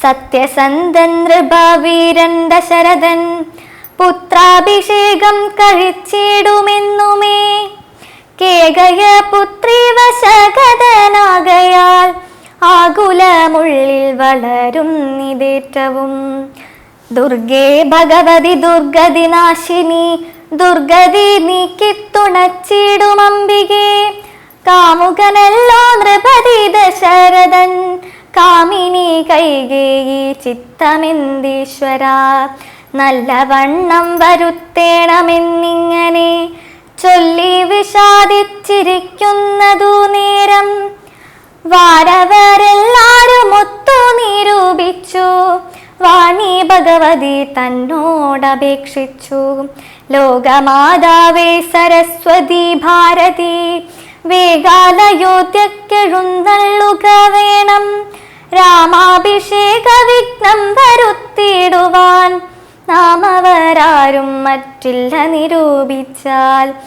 സത്യസന്ധൻ നൃപവീരൻ ദശരഥൻ പുത്രാഭിഷേകം കഴിച്ചിടുമെന്നുമേ. കേകയ പുത്രി വശകഥനാകയാൽ ആകുലമുള്ളിൽ വളരുന്നിതേറ്റവും ദുർഗേ ഭഗവതി ദുർഗതി നാശിനി ദുർഗതി നീക്കി കാമുകനല്ലോ നൃപതി ദശ കൈകേയി ചിത്തമെന്തീശ്വര? നല്ലവണ്ണം വരുത്തേണമെന്നിങ്ങനെ ചൊല്ലി വിഷാദിച്ചിരിക്കുന്നതു നേരം വാരവരെല്ലാരും ഒത്തു നിരൂപിച്ചു. വാണി ഭഗവതി തന്നോടപേക്ഷിച്ചു. ലോകമാതാവേ സരസ്വതി ഭാരതി വേഗാലയോധ്യക്കെഴുന്നള്ളുക വേണം. രാമാഭിഷേക വിഘ്നം വരുത്തിയിടുവാൻ നാം അവരാരും മറ്റില്ല നിരൂപിച്ചാൽ